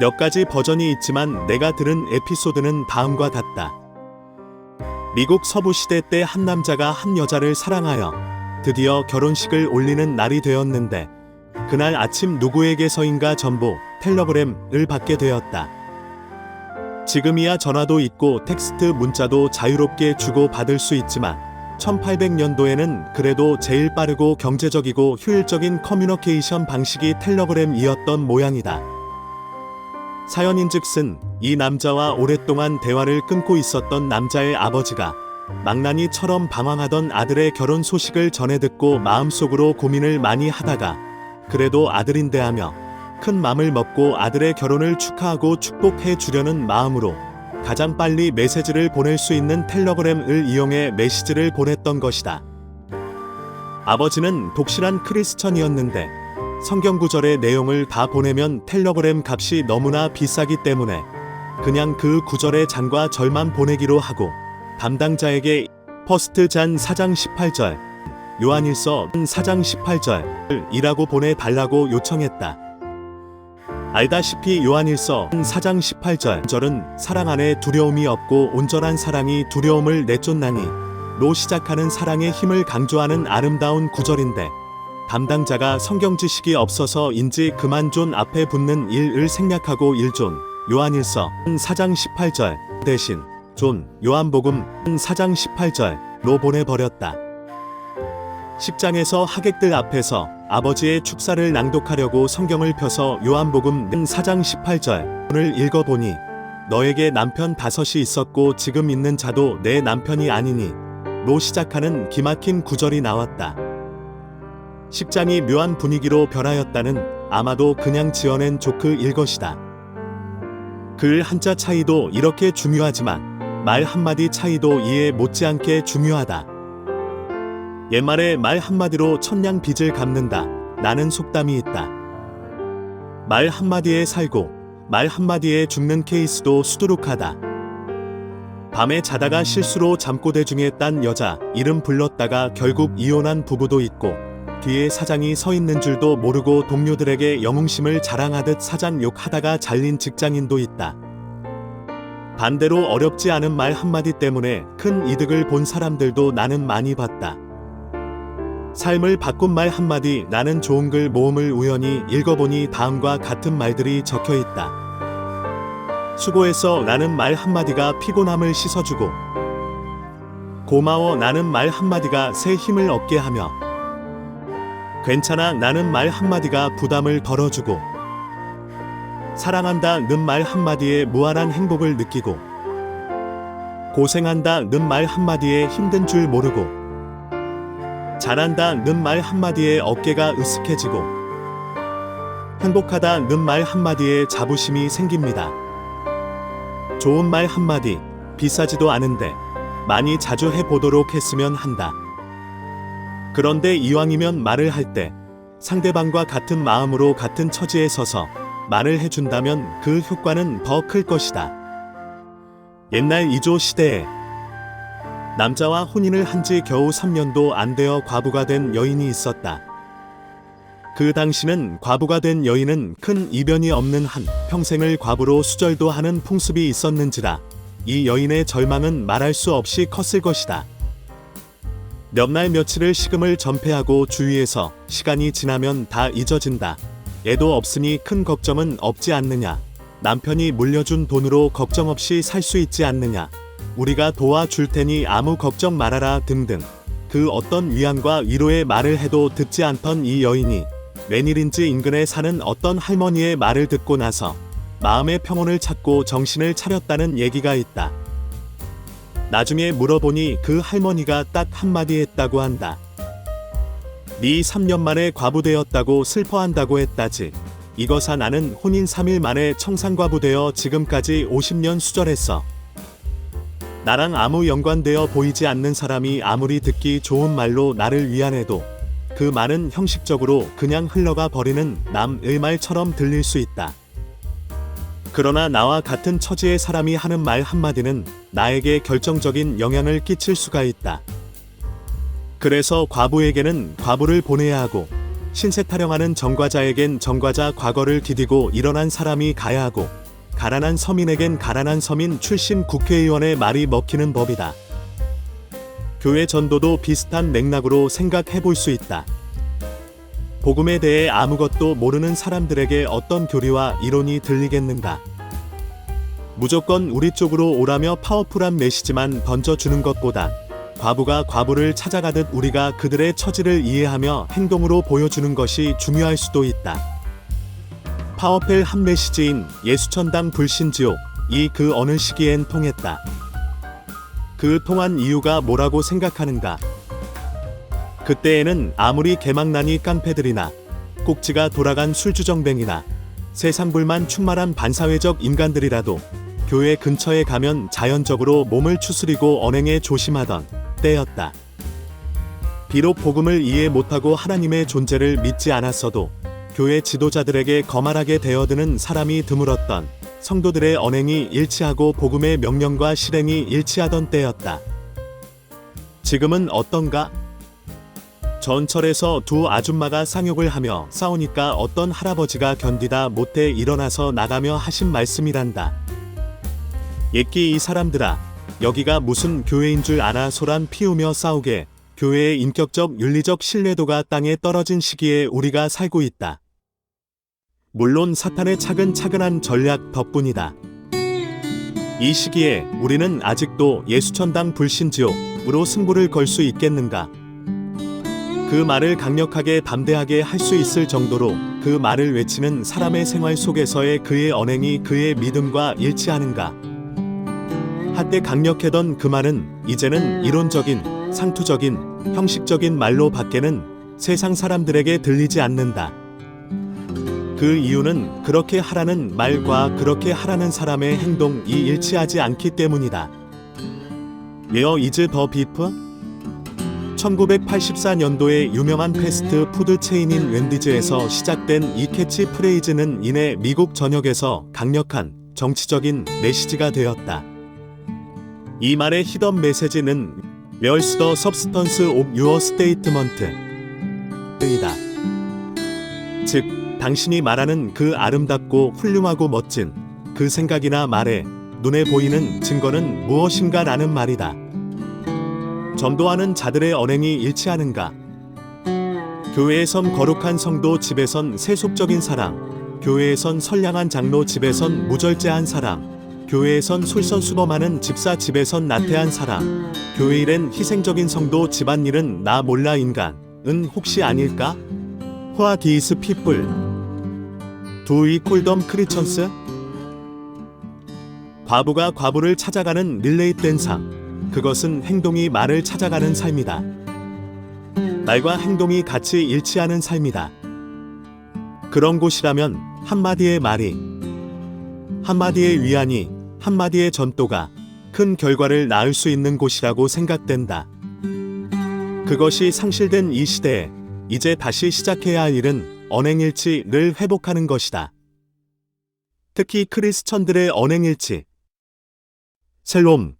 몇 가지 버전이 있지만 내가 들은 에피소드는 다음과 같다. 미국 서부 시대 때 한 남자가 한 여자를 사랑하여 드디어 결혼식을 올리는 날이 되었는데 그날 아침 누구에게서인가 전보 텔레그램을 받게 되었다. 지금이야 전화도 있고 텍스트 문자도 자유롭게 주고 받을 수 있지만 1800년도에는 그래도 제일 빠르고 경제적이고 효율적인 커뮤니케이션 방식이 텔레그램이었던 모양이다. 사연인즉슨 이 남자와 오랫동안 대화를 끊고 있었던 남자의 아버지가 망나니처럼 방황하던 아들의 결혼 소식을 전해 듣고 마음속으로 고민을 많이 하다가 그래도 아들인데 하며 큰 맘을 먹고 아들의 결혼을 축하하고 축복해 주려는 마음으로 가장 빨리 메시지를 보낼 수 있는 텔레그램을 이용해 메시지를 보냈던 것이다. 아버지는 독실한 크리스천이었는데 성경 구절의 내용을 다 보내면 텔레그램 값이 너무나 비싸기 때문에 그냥 그 구절의 장과 절만 보내기로 하고 담당자에게 퍼스트 잔 4장 18절, 요한일서 4장 18절 이라고 보내달라고 요청했다. 알다시피 요한일서 4장 18절 절은 사랑 안에 두려움이 없고 온전한 사랑이 두려움을 내쫓나니 로 시작하는 사랑의 힘을 강조하는 아름다운 구절인데 담당자가 성경 지식이 없어서인지 그만 존 앞에 붙는 일을 생략하고 일존 요한일서 4장 18절 대신 존 요한복음 4장 18절로 보내버렸다. 10장에서 하객들 앞에서 아버지의 축사를 낭독하려고 성경을 펴서 요한복음 4장 18절을 읽어보니 너에게 남편 다섯이 있었고 지금 있는 자도 내 남편이 아니니 로 시작하는 기막힌 구절이 나왔다. 10장이 묘한 분위기로 변하였다는 아마도 그냥 지어낸 조크일 것이다. 글 한자 차이도 이렇게 중요하지만 말 한마디 차이도 이에 못지않게 중요하다. 옛말에 말 한마디로 천냥 빚을 갚는다. 나는 속담이 있다. 말 한마디에 살고 말 한마디에 죽는 케이스도 수두룩하다. 밤에 자다가 실수로 잠꼬대 중에 딴 여자 이름 불렀다가 결국 이혼한 부부도 있고 뒤에 사장이 서 있는 줄도 모르고 동료들에게 영웅심을 자랑하듯 사장 욕하다가 잘린 직장인도 있다. 반대로 어렵지 않은 말 한마디 때문에 큰 이득을 본 사람들도 나는 많이 봤다. 삶을 바꾼 말 한마디 나는 좋은 글 모음을 우연히 읽어보니 다음과 같은 말들이 적혀 있다. 수고해서 나는 말 한마디가 피곤함을 씻어주고 고마워 나는 말 한마디가 새 힘을 얻게 하며 괜찮아 나는 말 한마디가 부담을 덜어주고 사랑한다 는 말 한마디에 무한한 행복을 느끼고 고생한다 는 말 한마디에 힘든 줄 모르고 잘한다 는 말 한마디에 어깨가 으쓱해지고 행복하다 는 말 한마디에 자부심이 생깁니다. 좋은 말 한마디 비싸지도 않은데 많이 자주 해보도록 했으면 한다. 그런데 이왕이면 말을 할 때 상대방과 같은 마음으로 같은 처지에 서서 말을 해준다면 그 효과는 더 클 것이다. 옛날 이조 시대에 남자와 혼인을 한 지 겨우 3년도 안 되어 과부가 된 여인이 있었다. 그 당시는 과부가 된 여인은 큰 이변이 없는 한 평생을 과부로 수절도 하는 풍습이 있었는지라 이 여인의 절망은 말할 수 없이 컸을 것이다. 몇 날 며칠을 식음을 전폐하고 주위에서 시간이 지나면 다 잊어진다. 애도 없으니 큰 걱정은 없지 않느냐. 남편이 물려준 돈으로 걱정 없이 살 수 있지 않느냐. 우리가 도와줄 테니 아무 걱정 말아라 등등. 그 어떤 위안과 위로의 말을 해도 듣지 않던 이 여인이 웬일인지 인근에 사는 어떤 할머니의 말을 듣고 나서 마음의 평온을 찾고 정신을 차렸다는 얘기가 있다. 나중에 물어보니 그 할머니가 딱 한마디 했다고 한다. 네 3년 만에 과부되었다고 슬퍼한다고 했다지. 이거사 나는 혼인 3일 만에 청산과부되어 지금까지 50년 수절했어. 나랑 아무 연관되어 보이지 않는 사람이 아무리 듣기 좋은 말로 나를 위안해도 그 말은 형식적으로 그냥 흘러가 버리는 남의 말처럼 들릴 수 있다. 그러나 나와 같은 처지의 사람이 하는 말 한마디는 나에게 결정적인 영향을 끼칠 수가 있다. 그래서 과부에게는 과부를 보내야 하고 신세 타령하는 정과자에겐 정과자 과거를 디디고 일어난 사람이 가야 하고 가난한 서민에겐 가난한 서민 출신 국회의원의 말이 먹히는 법이다. 교회 전도도 비슷한 맥락으로 생각해 볼 수 있다. 복음에 대해 아무것도 모르는 사람들에게 어떤 교리와 이론이 들리겠는가? 무조건 우리 쪽으로 오라며 파워풀한 메시지만 던져주는 것보다 과부가 과부를 찾아가듯 우리가 그들의 처지를 이해하며 행동으로 보여주는 것이 중요할 수도 있다. 파워펠 한 메시지인 예수천당 불신지옥 이 그 어느 시기엔 통했다. 그 통한 이유가 뭐라고 생각하는가? 그때에는 아무리 개망난이 깡패들이나 꼭지가 돌아간 술주정뱅이나 세상불만 충만한 반사회적 인간들이라도 교회 근처에 가면 자연적으로 몸을 추스리고 언행에 조심하던 때였다. 비록 복음을 이해 못하고 하나님의 존재를 믿지 않았어도 교회 지도자들에게 거만하게 되어드는 사람이 드물었던 성도들의 언행이 일치하고 복음의 명령과 실행이 일치하던 때였다. 지금은 어떤가? 전철에서 두 아줌마가 상욕을 하며 싸우니까 어떤 할아버지가 견디다 못해 일어나서 나가며 하신 말씀이란다. 옛기 이 사람들아, 여기가 무슨 교회인 줄 아나 소란 피우며 싸우게 교회의 인격적 윤리적 신뢰도가 땅에 떨어진 시기에 우리가 살고 있다. 물론 사탄의 차근차근한 전략 덕분이다. 이 시기에 우리는 아직도 예수천당 불신지옥으로 승부를 걸 수 있겠는가? 그 말을 강력하게 담대하게 할 수 있을 정도로 그 말을 외치는 사람의 생활 속에서의 그의 언행이 그의 믿음과 일치하는가? 한때 강력했던 그 말은 이제는 이론적인, 상투적인, 형식적인 말로 밖에는 세상 사람들에게 들리지 않는다. 그 이유는 그렇게 하라는 말과 그렇게 하라는 사람의 행동이 일치하지 않기 때문이다. 웨어 이즈 더 비프? 1984년도에 유명한 패스트 푸드 체인인 웬디즈에서 시작된 이 캐치 프레이즈는 이내 미국 전역에서 강력한 정치적인 메시지가 되었다. 이 말의 히던 메시지는 Where's the substance of your statement? 이다. 즉, 당신이 말하는 그 아름답고 훌륭하고 멋진 그 생각이나 말에 눈에 보이는 증거는 무엇인가 라는 말이다. 전도하는 자들의 언행이 일치하는가? 교회에선 거룩한 성도 집에선 세속적인 사랑, 교회에선 선량한 장로 집에선 무절제한 사랑, 교회에선 솔선수범하는 집사 집에선 나태한 사람, 교회 일엔 희생적인 성도 집안일은 나 몰라 인간은 혹시 아닐까? 호아 디스 피플 두이 콜덤 크리천스 과부가 과부를 찾아가는 릴레이 댄상 그것은 행동이 말을 찾아가는 삶이다. 말과 행동이 같이 일치하는 삶이다. 그런 곳이라면 한마디의 말이 한마디의 위안이 한마디의 전도가 큰 결과를 낳을 수 있는 곳이라고 생각된다. 그것이 상실된 이 시대에 이제 다시 시작해야 할 일은 언행일치를 회복하는 것이다. 특히 크리스천들의 언행일치. 셀롬,